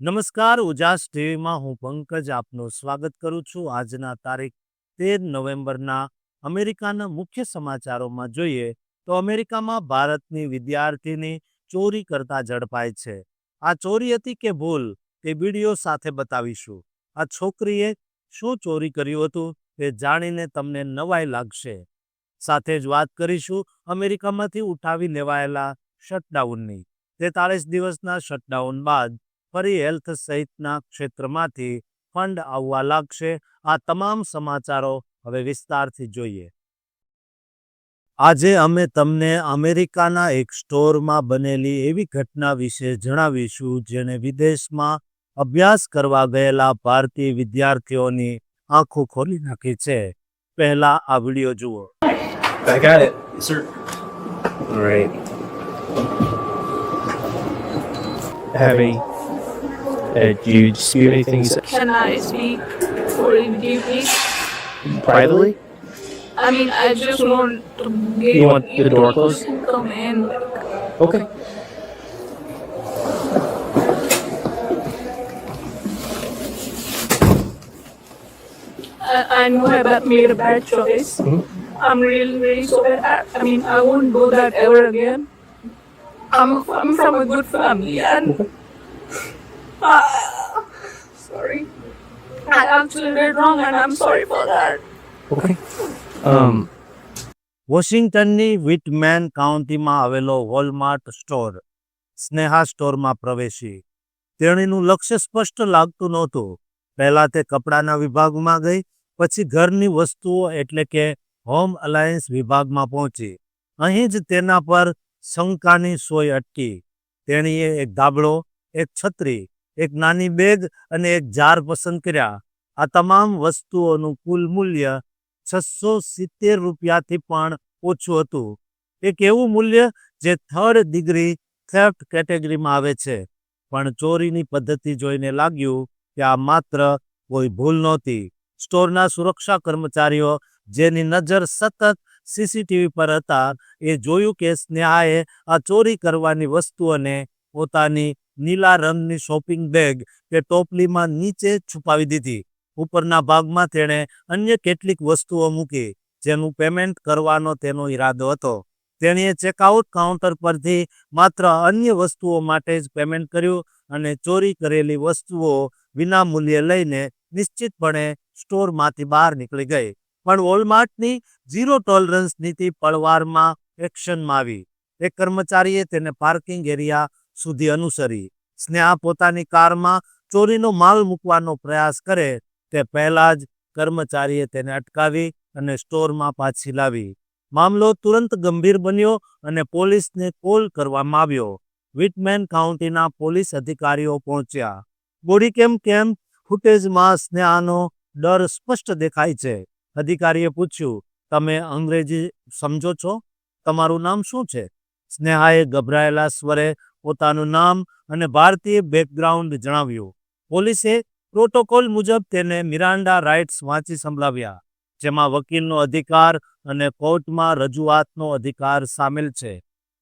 નમસ્કાર, ઉજાસ ટીવીમાં હું પંકજ આપનું સ્વાગત કરું છું. આજના તારીખ તેર નવેમ્બરના અમેરિકાના મુખ્ય સમાચારોમાં જોઈએ તો અમેરિકામાં ભારતની વિદ્યાર્થીની ચોરી કરતા ઝડપાય છે. આ ચોરી હતી કે ભૂલ તે વીડિયો સાથે બતાવીશું. આ છોકરીએ શું ચોરી કર્યું હતું તે જાણીને તમને નવાઈ લાગશે. સાથે જ વાત કરીશું અમેરિકામાંથી ઉઠાવી લેવાયેલા શટડાઉનની. તેતાળીસ દિવસના શટડાઉન બાદ ફરી હેલ્થ સહિતના ક્ષેત્રમાંથી ફંડ આવવા લાગશે આ તમામ સમાચારો હવે વિસ્તારથી જોઈએ આજે અમે તમને અમેરિકાના એક સ્ટોરમાં બનેલી એવી ઘટના વિશે જણાવીશું, જેણે વિદેશમાં અભ્યાસ કરવા ગયેલા ભારતીય વિદ્યાર્થીઓની આંખો ખોલી નાખી છે પહેલા આ વીડિયો જુઓ right. A. Uh, do you dispute anything Can I speak with you, please? privately? I mean, I just want to get You want the door closed? come in. Okay. I, I know I made a bad choice. Mhm. I'm really, really sorry. I, I mean, I won't do that ever again. I'm, I'm from a good family and. Ah, sorry. I did wrong and I'm sorry for that. Okay. Um. વોશિંગ્ટનની વિટમેન કાઉન્ટીમાં આવેલો Walmart store Sneha સ્ટોરમાં પ્રવેશી તેણીનું લક્ષ્ય સ્પષ્ટ લાગતું નહોતું પહેલા તે કપડાના વિભાગમાં ગઈ પછી ઘરની વસ્તુઓ એટલે કે હોમ અલાયન્સ વિભાગમાં પહોંચી અહીં જ તેના પર શંકાની સોય અટકી તેણીએ એક ધાબળો એક છત્રી એક નાની બેગ અને એક જાર પસંદ કર્યા. આ તમામ વસ્તુઓનું કુલ મૂલ્ય છસો સિત્તેર રૂપિયાથી પણ ઓછું હતું. એક એવું મૂલ્ય જે થર્ડ ડિગ્રી થેફ્ટ કેટેગરીમાં આવે છે. પણ ચોરીની પદ્ધતિ જોઈને લાગ્યું કે આ માત્ર કોઈ ભૂલ નહોતી. સ્ટોરના સુરક્ષા કર્મચારીઓ જેની નજર સતત સીસીટીવી પર હતા એ જોયું કે સ્નેહાએ આ ચોરી કરવાની વસ્તુઓને પોતાની નીલા રંગની શોપિંગ બેગ કે ટોપલીમાં નીચે છુપાવી દીધી. ઉપરના ભાગમાં તેણે અન્ય કેટલીક વસ્તુઓ મૂકી, જેનું પેમેન્ટ કરવાનો તેનો ઈરાદો હતો. તેણીએ ચેકઆઉટ કાઉન્ટર પરથી માત્ર અન્ય વસ્તુઓ માટે જ પેમેન્ટ કર્યું અને ચોરી કરેલી વસ્તુઓ વિના મૂલ્યે લઈને નિશ્ચિતપણે સ્ટોરમાંથી બહાર નીકળી ગઈ. પણ વોલમાર્ટની ઝીરો ટોલરન્સ નીતિ પળવારમાં એક્શનમાં આવી. એક કર્મચારીએ તેને પાર્કિંગ એરિયા સુધી અનુસરી. સ્નેહા પોતાની કારમાં ચોરીનો માલ મૂકવાનો પ્રયાસ કરે, તે પહેલા જ કર્મચારીએ તેને અટકાવી અને સ્ટોરમાં પાછી લાવી. મામલો તુરંત ગંભીર બન્યો અને પોલીસને કોલ કરવામાં આવ્યો. વિટમેન કાઉન્ટીના પોલીસ અધિકારીઓ પહોંચ્યા. બોડી કેમ કેમ ફૂટેજમાં સ્નેહાનો ડર સ્પષ્ટ દેખાય છે? અધિકારીએ પૂછ્યું, તમે અંગ્રેજી સમજો છો? તમારું નામ શું છે? સ્નેહાએ ગભરાયેલા સ્વરે પોતાનું નામ અને ભારતીય બેકગ્રાઉન્ડ જણાવ્યું. પોલીસે પ્રોટોકોલ મુજબ તેને મિરાન્ડા રાઇટ્સ વાંચી સંભળાવ્યા, જેમાં વકીલનો અધિકાર અને કોર્ટમાં રજૂઆતનો અધિકાર સામેલ છે.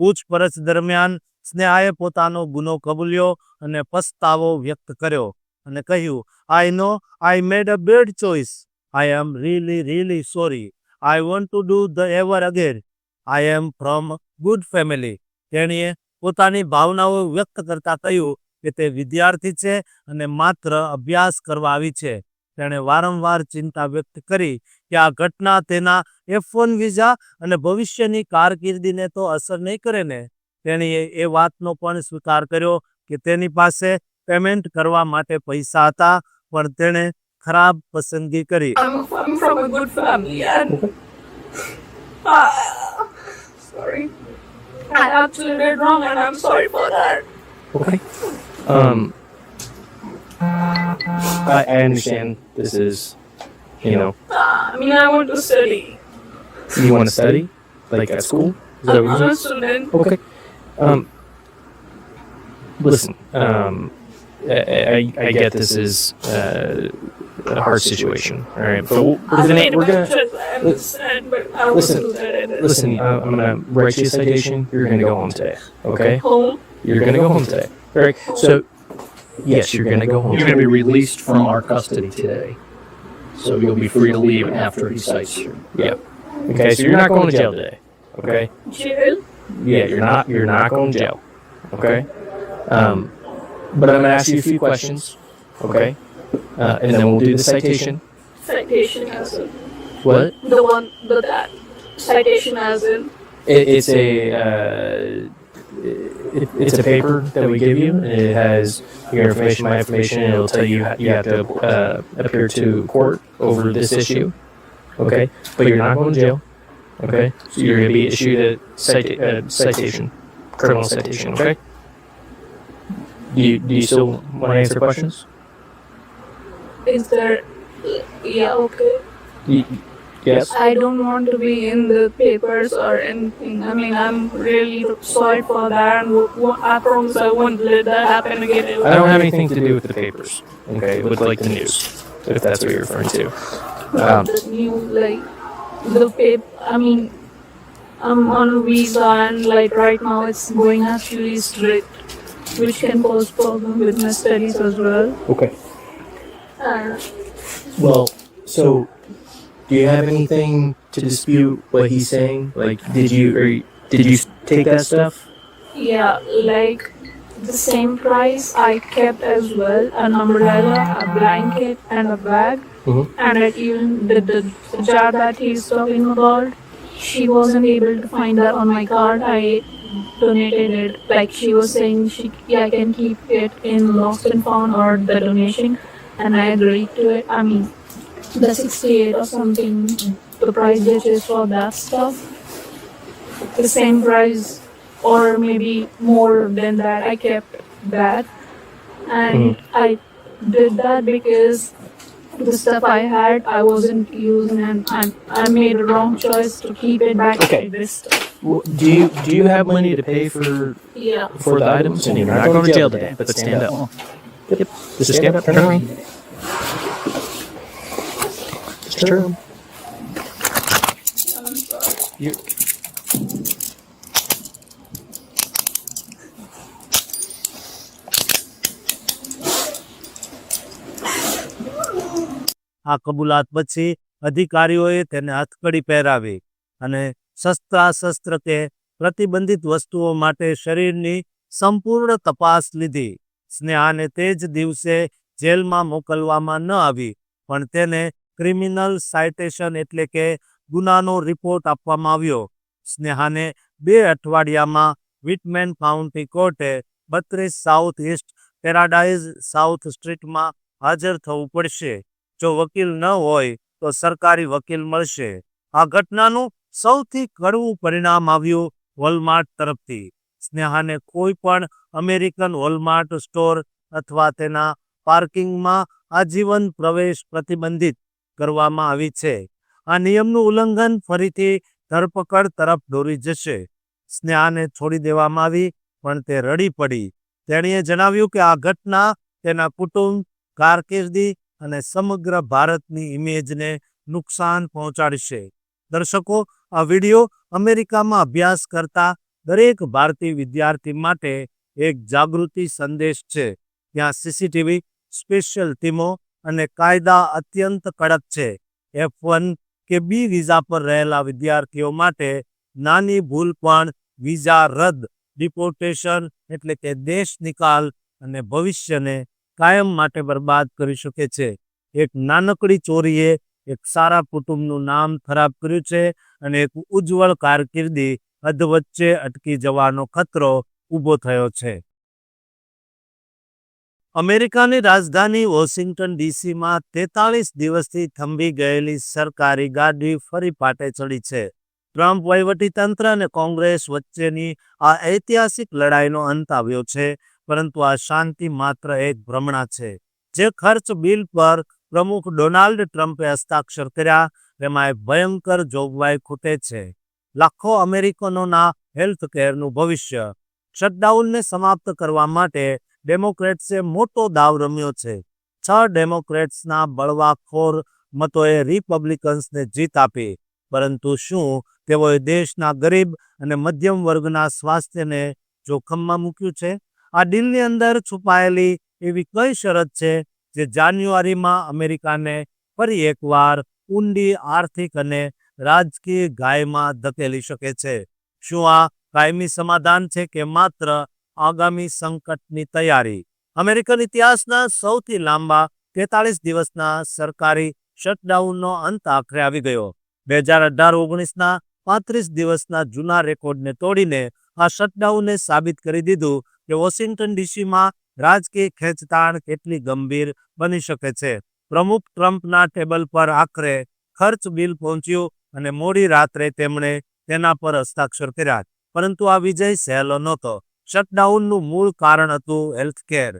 પૂછપરછ દરમિયાન સ્નેહાએ પોતાનો ગુનો કબૂલ્યો અને પસ્તાવો વ્યક્ત કર્યો અને કહ્યું I know I made a bad choice I am really really sorry I want to do the ever again I am from good family તેણીએ પોતાની ભાવનાઓ વ્યક્ત કરતા કહ્યું કે તે વિદ્યાર્થી છે અને માત્ર અભ્યાસ કરવા આવી છે. તેણે વારંવાર ચિંતા વ્યક્ત કરી કે આ ઘટના તેના એફ વન વિઝા અને ભવિષ્યની કારકિર્દીને તો અસર નહીં કરે ને. તેણીએ એ વાતનો પણ સ્વીકાર કર્યો કે તેની પાસે પેમેન્ટ કરવા માટે પૈસા હતા, પણ તેણે ખરાબ પસંદગી કરી. I'm. I absolutely did wrong and I'm sorry for that. Okay. Um. I, I understand this is, you know, I mean, I want to study. you want to study, like at school. Is that I'm, what you're a student. Okay. Um. Listen. Um. I, I, I get this is uh, a hard situation. All right, but we're I gonna made a we're bad gonna choice, I understand, but I don't Listen, want to do that again. listen. Uh, I'm gonna write you a citation. You're gonna go home today. Okay. Home. You're gonna go home today. All right. So Yes, you're gonna go home. You're going to be released from our custody today. So you'll be free to leave after he cites you. Yep. Okay, so you're not going to jail today. Okay. Jail? Yeah, you're not. You're not going to jail. Okay. Um, but I'm gonna ask you a few questions. Okay. Uh, and then we'll do the citation. Citation as in. What? The one, the that. Citation as in. It, it's a uh, it, it's a paper that we give you, and it has your information, my information, and it'll tell you how you have to uh, appear to court over this issue. Okay, but you're not going to jail. Okay, so you're going to be issued a cita- uh, citation, criminal citation. Okay. Do you, do you still want to answer questions? Is there. Yeah, okay. Y- Yes. I don't want to be in the papers or anything. I mean, I'm really sorry for that, and w- w- I promise I won't let that happen again. I don't have anything to do with the papers. Okay, with like the news, if that's what you're referring to. Um, the new like the paper. I mean, I'm on a visa and like right now it's going actually strict, which can cause problem with my studies as well. okay. And Well, so do you have anything to dispute what he's saying? Like, did you or did you take that stuff? yeah, like the same price I kept as well: an umbrella, a blanket, and a bag. Mhm. And I even the, the, the jar that he's talking about, she wasn't able to find that on my card. I donated it. Like she was saying, she yeah, I can keep it in lost and found or the donation, and I agreed to it. I mean, the sixty-eight or something, the price which is for that stuff, the same price or maybe more than that. I kept that, and hmm. I did that because the stuff I had I wasn't using, and I, I made a wrong choice to keep it back Okay. to this stuff. Well, do you do you have money to pay for Yeah. for the items? And you're not going to jail today, but stand up. Yep. Just stand up. Turn around. Just turn around. You. આ કબૂલાત પછી અધિકારીઓએ તેને હથકડી પહેરાવી અને શસ્ત્રાશસ્ત્ર કે પ્રતિબંધિત વસ્તુઓ માટે શરીરની સંપૂર્ણ તપાસ લીધી. સ્નેહાને તે જ દિવસે જેલમાં મોકલવામાં ન આવી, પણ તેને ક્રિમિનલ સાઇટેશન એટલે કે ગુનાનો રિપોર્ટ આપવામાં આવ્યો. સ્નેહાને બે અઠવાડિયામાં વિટમેન કાઉન્ટી કોર્ટે બત્રીસ સાઉથ ઇસ્ટ પેરાડાઇઝ સાઉથ સ્ટ્રીટમાં હાજર થવું પડશે. જો વકીલ ન હોય તો સરકારી વકીલ મળશે. આ ઘટનાનું સૌથી કડવું પરિણામ આવ્યું વોલમાર્ટ તરફથી. સ્નેહાને કોઈ પણ અમેરિકન વોલમાર્ટ સ્ટોર અથવા તેના પાર્કિંગમાં આજીવન પ્રવેશ પ્રતિબંધિત કરવામાં આવી છે. આ નિયમનું ઉલ્લંઘન ફરીથી ધરપકડ તરફ દોરી જશે. સ્નેહાને છોડી દેવામાં આવી, પણ તે રડી પડી. તેણીએ જણાવ્યું કે આ ઘટના તેના કુટુંબ, કારકિર્દી અને સમગ્ર ભારતની ઇમેજને નુકસાન પહોંચાડશે. દર્શકો આ વિડિયો અમેરિકામાં અભ્યાસ કરતા દરેક ભારતીય વિદ્યાર્થી માટે એક જાગૃતિ સંદેશ છે. ત્યાં સીસીટીવી, સ્પેશિયલ ટીમો અને કાયદા અત્યંત કડક છે. એફ વન કે બી વિઝા પર રહેલા વિદ્યાર્થીઓ માટે નાની ભૂલ પણ વિઝા રદ, ડિપોર્ટેશન એટલે કે દેશ નિકાલ અને ભવિષ્યને કાયમ માટે બરબાદ કરી શકે છે. એક નાનકડી ચોરીએ એક સારા કુટુંબનું નામ ખરાબ કર્યું છે અને એક ઉજ્જવળ કારકિર્દી અધવચ્ચે અટકી જવાનો ખતરો ઊભો થયો છે. અમેરિકાની રાજધાની વોશિંગ્ટન ડીસીમાં તેતાળીસ દિવસથી થંભી ગયેલી સરકારી ગાડી ફરી પાટે ચડી છે. ટ્રમ્પ વહીવટીતંત્ર અને કોંગ્રેસ વચ્ચેની આ ઐતિહાસિક લડાઈનો અંત આવ્યો છે, પરંતુ આ શાંતિ માત્ર એક ભ્રમણા છે. જે ખર્ચ બિલ પર પ્રમુખ ડોનાલ્ડ ટ્રમ્પે હસ્તાક્ષર કર્યા તેમાં ભયંકર જોગવાઈ ખૂટે છે. લાખો અમેરિકનોના હેલ્થ કેરનું ભવિષ્ય શટડાઉનને સમાપ્ત કરવા માટે ડેમોક્રેટ્સે મોટો દાવ રમ્યો છે. છ ડેમોક્રેટ્સના બળવાખોર મતોએ રિપબ્લિકન્સને જીત આપી, પરંતુ શું તેઓએ દેશના ગરીબ અને મધ્યમ વર્ગના સ્વાસ્થ્યને જોખમમાં મૂક્યું છે? આ ડીલની અંદર છુપાયેલી એવી કઈ શરત છે જે જાન્યુઆરીમાં અમેરિકાને ફરી એકવાર ઊંડી આર્થિક અને રાજકીય ગાયમાં ધકેલી શકે છે. શું આ કાયમી સમાધાન છે કે માત્ર આગામી સંકટની તૈયારી? અમેરિકન ઇતિહાસના સૌથી લાંબા તેતાલીસ દિવસના સરકારી શટડાઉનનો અંત આખરે આવી ગયો. બે હજાર અઢાર ઓગણીસના પાંત્રીસ દિવસના જૂના રેકોર્ડને તોડીને આ શટડાઉને સાબિત કરી દીધું કે વોશિંગ્ટન ડીસીમાં રાજકીય ખેંચતાણ કેટલી ગંભીર બની શકે છે. પ્રમુખ ટ્રમ્પના ટેબલ પર આખરે ખર્ચ બિલ પહોંચ્યું અને મોડી રાત્રે તેમણે તેના પર હસ્તાક્ષર કર્યા. પરંતુ આ વિજય સહેલો નહોતો. શટડાઉનનું મૂળ કારણ હતું હેલ્થકેર.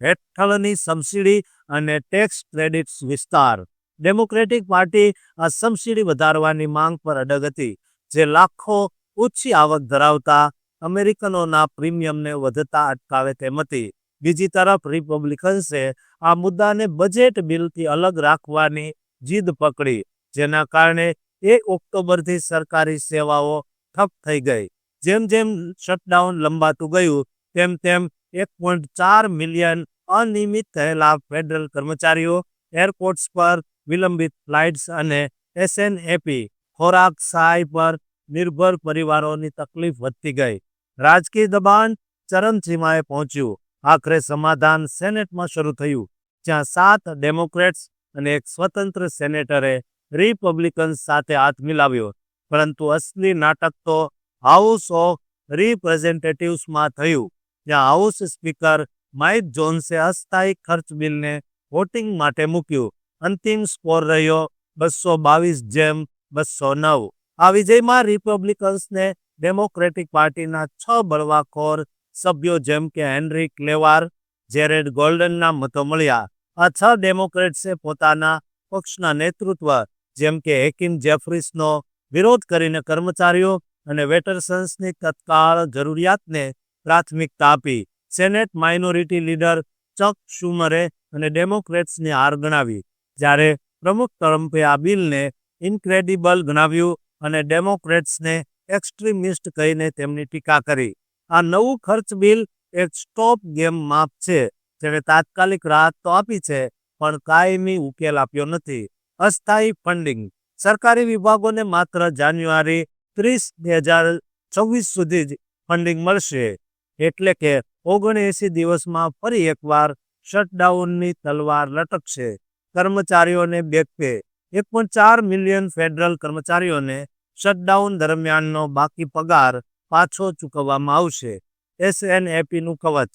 હેઠળની સબસિડી અને ટેક્સ ક્રેડિટ્સ વિસ્તાર. ડેમોક્રેટિક પાર્ટી આ સબસિડી વધારવાની માંગ પર અડગ હતી, જે લાખો ઓછી આવક ધરાવતા અમેરિકનોના પ્રીમિયમને વધતા અટકાવે તેમ હતી. બીજી તરફ રિપબ્લિકન્સે આ મુદ્દાને બજેટ બિલથી અલગ રાખવાની જીદ પકડી, જેના કારણે એક ઓક્ટોબરથી સરકારી સેવાઓ ઠપ થઈ ગઈ. જેમ જેમ શટડાઉન લંબાતું ગયું, તેમ તેમ એક પોઈન્ટ ચાર મિલિયન અનિયમિત થયેલા ફેડરલ કર્મચારીઓ એરપોર્ટ્સ પર વિલંબિત ફ્લાઇટ્સ અને એસએનએપી ખોરાક સહાય પર નિર્ભર પરિવારોની તકલીફ વધતી ગઈ. રાજકીય દબાણ ચરમસીમાએ પહોંચ્યું. આખરે સમાધાન સેનેટમાં શરૂ થયું, જ્યાં સાત ડેમોક્રેટ્સ અને એક સ્વતંત્ર સેનેટરે રિપબ્લિકન્સ સાથે હાથ મિલાવ્યો. પરંતુ અસલી નાટક તો હાઉસ ઓફ રિપ્રેઝેન્ટેટિવ્સમાં થયું, જ્યાં હાઉસ સ્પીકર માઇક જોન્સે અસ્થાયી ખર્ચ બિલને વોટિંગ માટે મૂક્યું. અંતિમ સ્કોર રહ્યો બસો બાવીસ જેમ બસો નવ. આ વિજયમાં રિપબ્લિકન્સને ડેમોક્રેટિક પાર્ટીના છ બળવાખોર સભ્યો જેમ કે હેનરી ક્લેવાર, જેરેડ ગોલ્ડનના મતો મળ્યા. આ છ ડેમોક્રેટ્સે પોતાના પક્ષના નેતૃત્વ, જેમ કે હેકિમ જેફરીસનો વિરોધ કરીને કર્મચારીઓ અને વેટરસન્સની તત્કાળ જરૂરિયાતને પ્રાથમિકતા આપી. સેનેટ માઇનોરિટી લીડર ચક શુમરે અને ડેમોક્રેટ્સની હાર ગણાવી, જ્યારે પ્રમુખ ટ્રમ્પે આ બિલને ઇન્ક્રેડિબલ ગણાવ્યું અને ડેમોક્રેટ્સને એક્સ્ટ્રીમિસ્ટ કહીને તેમની ટીકા કરી. આ નવું ખર્ચ બિલ એક સ્ટોપ ગેમ માપ છે, જેણે તાત્કાલિક રાહત તો આપી છે, પણ કાયમી ઉકેલ આપ્યો નથી. અસ્થાયી ફંડિંગ. સરકારી વિભાગોને માત્ર જાન્યુઆરી ત્રીસ બે હજાર છવ્વીસ સુધી જ ફંડિંગ મળશે. એટલે કે ઓગણએંસી દિવસમાં ફરી એકવાર શટડાઉનની તલવાર લટકશે. કર્મચારીઓને બેક પે. એક પોઈન્ટ ચાર મિલિયન ફેડરલ કર્મચારીઓને શટડાઉન દરમિયાનનો બાકી પગાર પાછો ચૂકવવામાં આવશે. એસએનએપીનું કવચ.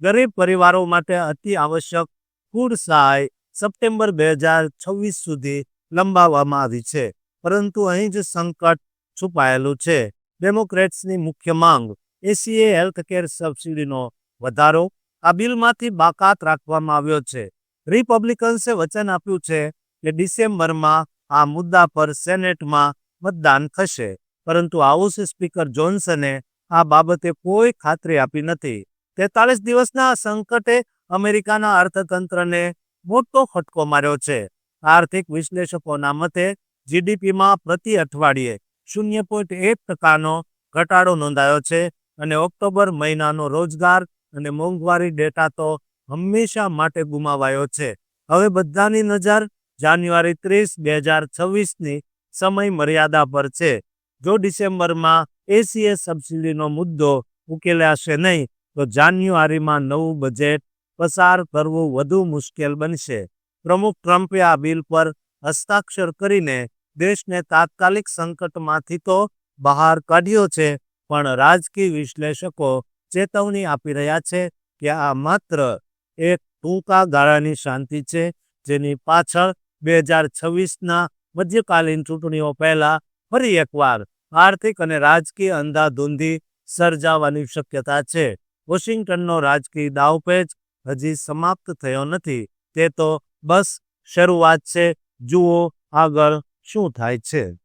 ગરીબ પરિવારો માટે અતિ આવશ્યક ફૂડ સહાય સપ્ટેમ્બર બે હજાર છવ્વીસ સુધી લંબાવવામાં આવી છે. પરંતુ અહીં જ સંકટ છુપાયેલું છે. ડેમોક્રેટ્સની મુખ્ય માંગ, એસીએ હેલ્થકેર સબસિડીનો વધારો, આ બિલમાંથી બાકાત રાખવામાં આવ્યો છે. રિપબ્લિકન્સે વચન આપ્યું છે કે ડિસેમ્બરમાં આ મુદ્દા પર સેનેટમાં મતદાન થશે. પરંતુ હાઉસ સ્પીકર જોન્સને આ બાબતે કોઈ ખાતરી આપી નથી. તેતાલીસ દિવસના સંકટે અમેરિકાના અર્થતંત્રને મોટો ફટકો માર્યો છે. આર્થિક વિશ્લેષકોના મતે, જીડીપીમાં પ્રતિ અઠવાડિયે શૂન્ય પોઈન્ટ એક ટકાનો ઘટાડો નોંધાયો છે અને ઓક્ટોબર મહિનાનો રોજગાર અને મોંઘવારી ડેટા તો હંમેશા માટે ગુમાવાયો છે. હવે બધાની નજર જાન્યુઆરી ત્રીસ, બે હજાર છવ્વીસની સમય મર્યાદા પર છે. જો ડિસેમ્બરમાં એસીએ સબસિડીનો મુદ્દો ઉકેલાશે નહીં, તો જાન્યુઆરીમાં નવું બજેટ પસાર કરવું વધુ મુશ્કેલ બનશે. પ્રમુખ ટ્રમ્પે આ બિલ પર હસ્તાક્ષર કરીને દેશને તાત્કાલિક સંકટમાંથી તો બહાર કાઢ્યો છે, પણ રાજકીય વિશ્લેષકો ચેતવણી આપી રહ્યા છે કે આ માત્ર એક ટૂંકા ગાળાની શાંતિ છે, જેની પાછળ બે હજાર છવ્વીસના મધ્યકાલીન ચૂંટણીઓ પહેલા ફરી એકવાર આર્થિક અને રાજકીય અંધાધૂંધી સર્જાવાની શક્યતા છે. વોશિંગ્ટનનો રાજકીય દાવપેચ હજી સમાપ્ત થયો નથી. તે તો બસ શરૂઆત છે. જુઓ આગળ શું થાય છે.